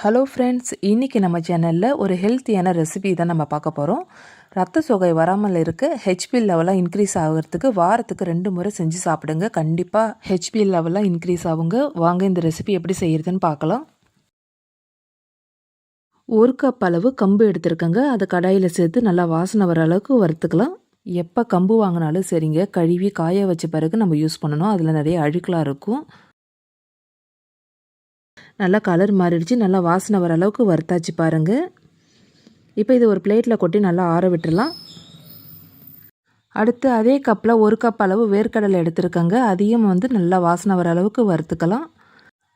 Hello friends இன்றைக்கி நம்ம சேனலில் ஒரு ஹெல்த்தியான ரெசிபி தான் நம்ம பார்க்க போகிறோம் ரத்த சோகை வராமல் இருக்க ஹெச்பி லெவலாக இன்க்ரீஸ் ஆகிறதுக்கு வாரத்துக்கு ரெண்டு முறை செஞ்சு சாப்பிடுங்க. கண்டிப்பாக ஹெச்பி லெவலாக இன்க்ரீஸ் ஆகுங்க. வாங்க இந்த ரெசிபி எப்படி செய்கிறதுன்னு பார்க்கலாம். ஒரு கப் அளவு கம்பு எடுத்துருக்கங்க. அதை கடாயில் சேர்த்து நல்லா வாசனை வர அளவுக்கு வறுத்துக்கலாம். எப்போ கம்பு வாங்கினாலும் சரிங்க. கழுவி காய வச்ச பிறகு நம்ம யூஸ் பண்ணணும். அதில் நிறைய அழுக்கெலாம் இருக்கும். நல்லா கலர் மாறிடுச்சு. நல்லா வாசனை வர அளவுக்கு வறுத்தாச்சு பாருங்கள் இப்போ இது ஒரு பிளேட்டில் கொட்டி நல்லா ஆற விட்டுடலாம் அடுத்து அதே கப்பில் ஒரு கப் அளவு வேர்க்கடலை எடுத்துருக்கங்க. அதையும் வந்து நல்லா வாசனை வர அளவுக்கு வறுத்துக்கலாம்.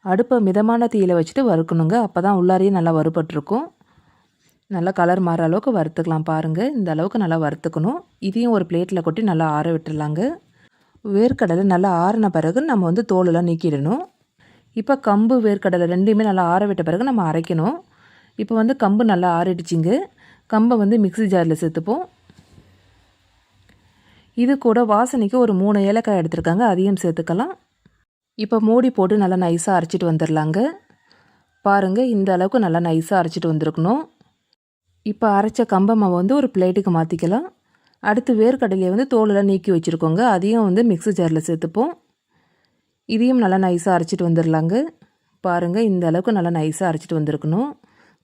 அடுப்பை மிதமான தீயில் வச்சுட்டு வறுக்கணுங்க. அப்போ தான் உள்ளாரையும் நல்லா வறுபட்டிருக்கும். நல்லா கலர் மாற அளவுக்கு வறுத்துக்கலாம் பாருங்கள் இந்த அளவுக்கு நல்லா வறுத்துக்கணும். இதையும் ஒரு பிளேட்டில் கொட்டி நல்லா ஆற விட்டுடலாங்க வேர்க்கடலை நல்லா ஆறின பிறகு நம்ம வந்து தோலெல்லாம் நீக்கிடணும். இப்போ கம்பு வேர்க்கடலை ரெண்டையுமே நல்லா ஆற விட்ட பிறகு நம்ம அரைக்கணும். இப்போ வந்து கம்பு நல்லா ஆறிடுச்சிங்க. கம்பை வந்து மிக்ஸி ஜாரில் சேர்த்துப்போம். இது கூட வாசனைக்கு ஒரு மூணு ஏலக்காய் எடுத்துருக்காங்க. அதையும் சேர்த்துக்கலாம். இப்போ மூடி போட்டு நல்லா நைஸாக அரைச்சிட்டு வந்துடலாங்க பாருங்கள் இந்த அளவுக்கு நல்லா நைஸாக அரைச்சிட்டு வந்திருக்கணும். இப்போ அரைச்ச கம்பை மாவை வந்து ஒரு பிளேட்டுக்கு மாற்றிக்கலாம் அடுத்து வேர்க்கடலையை வந்து தோலெல்லாம் நீக்கி வச்சுருக்கோங்க. அதையும் வந்து மிக்ஸி ஜாரில் சேர்த்துப்போம். இதையும் நல்லா நைஸாக அரைச்சிட்டு வந்துடலாங்க பாருங்கள் இந்த அளவுக்கு நல்லா நைஸாக அரைச்சிட்டு வந்திருக்கணும்.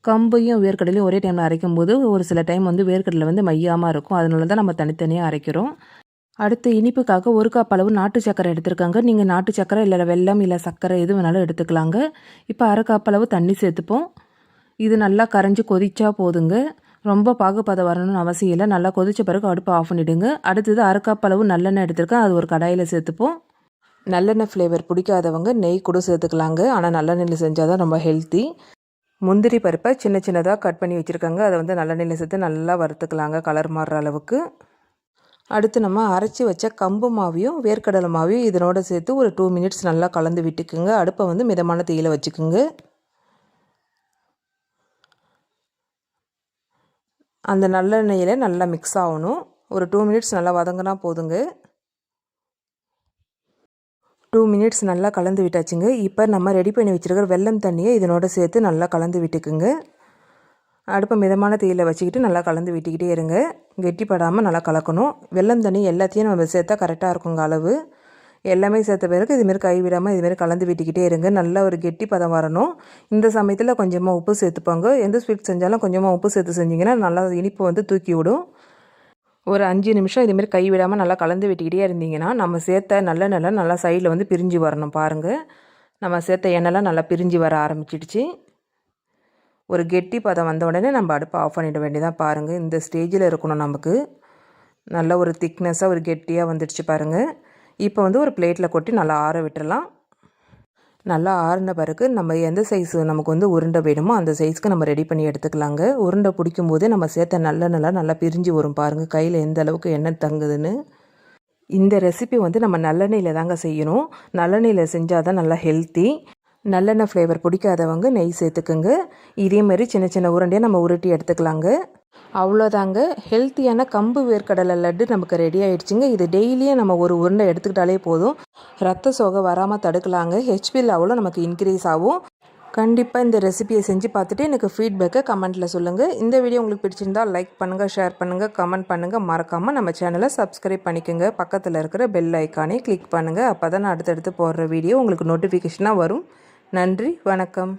கம்பையும் வேர்க்கடலையும் ஒரே டைமில் அரைக்கும் போது ஒரு சில டைம் வந்து வேர்க்கடலை வந்து மையாமல் இருக்கும். அதனால தான் நம்ம தனித்தனியாக அரைக்கிறோம். அடுத்து இனிப்புக்காக ஒரு கப் அளவு நாட்டு சக்கரை எடுத்துருக்காங்க. நீங்கள் நாட்டு சக்கரை இல்லை வெல்லம் இல்லை சர்க்கரை எது வேணாலும் எடுத்துக்கலாங்க. இப்போ அரை கப் அளவு தண்ணி சேர்த்துப்போம். இது நல்லா கரைஞ்சி கொதிச்சா போதுங்க. ரொம்ப பாகுபதம் வரணும்னு அவசியம் இல்லை. நல்லா கொதித்த பிறகு அடுப்பு ஆஃப் பண்ணிவிடுங்க அடுத்தது அரை கப் அளவு நல்லெண்ணெய் எடுத்துருக்கேன். அது ஒரு கடாயில் சேர்த்துப்போம். நல்லெண்ணெய் ஃப்ளேவர் பிடிக்காதவங்க நெய் கூட சேர்த்துக்கலாங்க. ஆனால் நல்லெண்ணெயில் செஞ்சால் தான் ரொம்ப ஹெல்த்தி முந்திரி பருப்பை சின்ன சின்னதாக கட் பண்ணி வச்சுருக்காங்க. அதை வந்து நல்லெண்ணெயில் சேர்த்து நல்லா வறுத்துக்கலாங்க கலர் மாறுற அளவுக்கு. அடுத்து நம்ம அரைச்சி வச்ச கம்பு மாவையும் வேர்க்கடலை மாவையும் இதனோட சேர்த்து ஒரு டூ மினிட்ஸ் நல்லா கலந்து விட்டுக்குங்க. அடுப்பை வந்து மிதமான தீயில் வச்சுக்குங்க. அந்த நல்லெண்ணெயில் நல்லா மிக்ஸ் ஆகணும். ஒரு டூ மினிட்ஸ் நல்லா வதங்கினா போதுங்க. டூ மினிட்ஸ் நல்லா கலந்து விட்டாச்சுங்க. இப்போ நம்ம ரெடி பண்ணி வச்சுருக்கிற வெள்ளம் தண்ணியை இதனோட சேர்த்து நல்லா கலந்து விட்டுக்குங்க. அடுப்பை மிதமான தீயில் வச்சுக்கிட்டு நல்லா கலந்து விட்டுக்கிட்டே இருங்க. கெட்டிப்படாமல் நல்லா கலக்கணும். வெள்ளம் தண்ணி எல்லாத்தையும் நம்ம சேர்த்தா கரெக்டாக இருக்குங்க அளவு. எல்லாமே சேர்த்த பிறகு இதுமாரி கைவிடாமல் இதுமாரி கலந்து விட்டுக்கிட்டே இருங்க. நல்லா ஒரு கெட்டி பதம் வரணும். இந்த சமயத்தில் கொஞ்சமாக உப்பு சேர்த்துப்பாங்க. எந்த ஸ்வீட் செஞ்சாலும் கொஞ்சமாக உப்பு சேர்த்து செஞ்சிங்கன்னா நல்லா இனிப்பு வந்து தூக்கி விடும். ஒரு அஞ்சு நிமிஷம் இதுமாரி கை விடாமல் நல்லா கலந்து விட்டுக்கிட்டே இருந்தீங்கன்னா நம்ம சேர்த்த நல்ல நல்லா நல்லா சைடில் வந்து பிரிஞ்சு வரணும் பாருங்கள் நம்ம சேர்த்த எண்ணெய்லாம் நல்லா பிரிஞ்சு வர ஆரம்பிச்சிடுச்சு. ஒரு கெட்டி பதம் வந்த உடனே நம்ம அடுப்பை ஆஃப் பண்ணிட வேண்டியதான் பாருங்கள் இந்த ஸ்டேஜில் இருக்கணும் நமக்கு. நல்ல ஒரு திக்னஸாக ஒரு கெட்டியாக வந்துடுச்சு பாருங்கள் இப்போ வந்து ஒரு பிளேட்டில் கொட்டி நல்லா ஆற விட்டுடலாம் நல்லா ஆறின பிறகு நம்ம எந்த சைஸ் நமக்கு வந்து உருண்டை வேணுமோ அந்த சைஸ்க்கு நம்ம ரெடி பண்ணி எடுத்துக்கலாங்க. உருண்டை பிடிக்கும் போதே நம்ம சேர்த்த நல்ல நல்லா நல்லா பிரிஞ்சு வரும் பாருங்கள் கையில் எந்த அளவுக்கு எண்ணெய் தங்குதுன்னு. இந்த ரெசிபி வந்து நம்ம நல்லெண்ணெயில் தாங்க செய்யணும். நல்லெண்ணெயில் செஞ்சால் தான் நல்லா ஹெல்த்தி நல்லெண்ணெய் ஃப்ளேவர் பிடிக்காதவங்க நெய் சேர்த்துக்குங்க. இதேமாரி சின்ன சின்ன உருண்டையாக நம்ம உருட்டி எடுத்துக்கலாங்க. அவ்வளோதாங்க. ஹெல்த்தியான கம்பு வேர்க்கடலை லட்டு நமக்கு ரெடி ஆகிடுச்சிங்க இது டெய்லியும் நம்ம ஒரு உருண்டை எடுத்துக்கிட்டாலே போதும். ரத்த சோகை வராமல் தடுக்கலாங்க. ஹெச்பி லெவலும் நமக்கு இன்க்ரீஸ் ஆகும். கண்டிப்பாக இந்த ரெசிபியை செஞ்சு பார்த்துட்டு எனக்கு ஃபீட்பேக்கை கமெண்ட்டில் சொல்லுங்கள் இந்த வீடியோ உங்களுக்கு பிடிச்சிருந்தால் லைக் பண்ணுங்கள் ஷேர் பண்ணுங்கள் கமெண்ட் பண்ணுங்கள் மறக்காமல் நம்ம சேனலை சப்ஸ்கிரைப் பண்ணிக்கோங்க. பக்கத்தில் இருக்கிற பெல் ஐக்கானே கிளிக் பண்ணுங்கள் அப்போ தான் அடுத்தடுத்து போடுற வீடியோ உங்களுக்கு நோட்டிஃபிகேஷனாக வரும். நன்றி வணக்கம்.